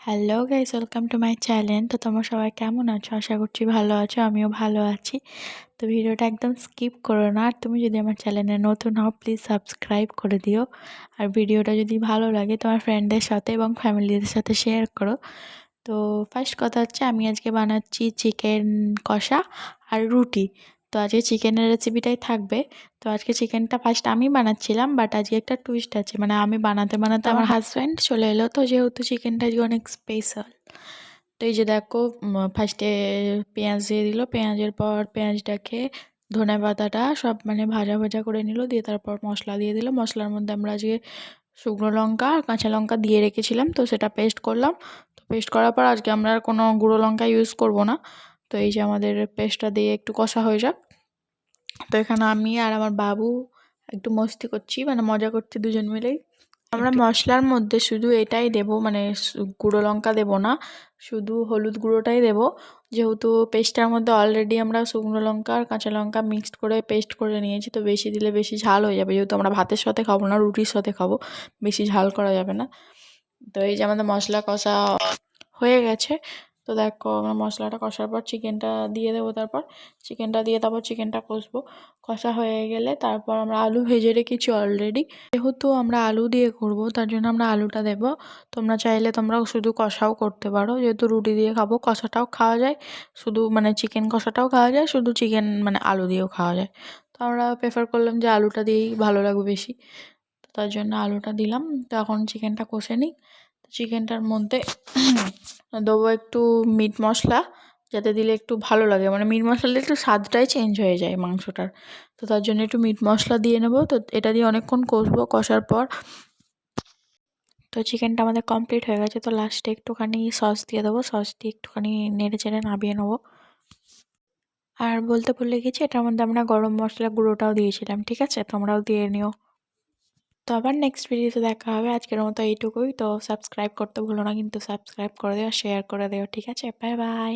Hello guys welcome to my channel তো তোমরা সবাই কেমন আছো? আশা করছি ভালো আছো, আমিও ভালো আছি। তো ভিডিওটা একদম স্কিপ করো না। আর তুমি যদি আমার চ্যানেলে নতুন হও প্লিজ সাবস্ক্রাইব করে দিও। আর ভিডিওটা যদি ভালো লাগে, তোমার ফ্রেন্ডদের সাথে এবং ফ্যামিলিদের সাথে শেয়ার করো। তো ফার্স্ট কথা হচ্ছে, আমি আজকে বানাচ্ছি চিকেন কষা আর রুটি। তো আজকে চিকেনের রেসিপিটাই থাকবে। তো আজকে চিকেনটা ফার্স্ট আমি বানাচ্ছিলাম বাট আজকে একটা টুইস্ট আছে মানে আমি বানাতে বানাতে আমার হাজব্যান্ড চলে এলো তো যেহেতু চিকেনটা আজকে অনেক স্পেশাল তো এই যে দেখো ফার্স্টে পেঁয়াজ দিয়ে দিল পেঁয়াজের পর পেঁয়াজটাকে ধনে পাতাটা সব মানে ভাজা ভাজা করে নিল দিয়ে তারপর মশলা দিয়ে দিল। মশলার মধ্যে আমরা আজকে শুকনো লঙ্কা আর কাঁচা লঙ্কা দিয়ে রেখেছিলাম তো সেটা পেস্ট করলাম। তো পেস্ট করার পর আজকে আমরা আর কোনো গুঁড়ো লঙ্কা ইউজ করব না। তো এই যে আমাদের পেস্টটা দিয়ে একটু কষা হয়ে যাক। তো এখানে আমি আর আমার বাবু একটু মস্তি করছি মানে মজা করছি দুজন মিলেই। আমরা মশলার মধ্যে শুধু এটাই দেব মানে গুঁড়ো লঙ্কা দেবো না শুধু হলুদ গুঁড়োটাই দেব। যেহেতু পেস্টটার মধ্যে অলরেডি আমরা শুকনো লঙ্কা আর কাঁচা লঙ্কা মিক্সড করে পেস্ট করে নিয়েছি তো বেশি দিলে বেশি ঝাল হয়ে যাবে। যেহেতু আমরা ভাতের সাথে খাব না রুটির সাথে খাব বেশি ঝাল করা যাবে না। তো এই যে আমাদের মশলা কষা হয়ে গেছে তো দেখো আমরা মশলাটা কষার পর চিকেনটা দিয়ে দেবো তারপর। চিকেনটা দিয়ে তারপর চিকেনটা কষবো। কষা হয়ে গেলে তারপর আমরা আলু ভেজে রেখেছি অলরেডি যেহেতু আমরা আলু দিয়ে করব, তার জন্য আমরা আলুটা দেব। তোমরা চাইলে তোমরা শুধু কষাও করতে পারো। যেহেতু রুটি দিয়ে খাব, কষাটাও খাওয়া যায়। শুধু মানে চিকেন কষাটাও খাওয়া যায়, শুধু চিকেন মানে আলু দিয়েও খাওয়া যায়। তো আমরা প্রেফার করলাম যে আলুটা দিয়েই ভালো লাগবে বেশি। তার জন্য আলুটা দিলাম। তো এখন চিকেনটা কষে নিই। চিকেনটার মধ্যে দেবো একটু মিট মশলা, যাতে দিলে একটু ভালো লাগে। মানে মিট মশলা দিলে একটু স্বাদটাই চেঞ্জ হয়ে যায় মাংসটার। তো তার জন্য একটু মিট মশলা দিয়ে নেব। তো এটা দিয়ে অনেকক্ষণ কষবো। কষার পর তো চিকেনটা আমাদের কমপ্লিট হয়ে গেছে। তো লাস্টে একটুখানি সস দিয়ে দেবো। সস দিয়ে একটুখানি নেড়ে চেড়ে নামিয়ে নেব। আর বলতে ভুলে গেছি, এটার মধ্যে আমরা গরম মশলা গুঁড়োটাও দিয়েছিলাম। ঠিক আছে? তোমরাও দিয়ে নিও। তো আবার নেক্সট ভিডিওতে দেখা হবে। আজকের মতো এইটুকুই। তো সাবস্ক্রাইব করতে ভুলো না, কিন্তু সাবস্ক্রাইব করে দিও শেয়ার করে দিও। ঠিক আছে? Bye bye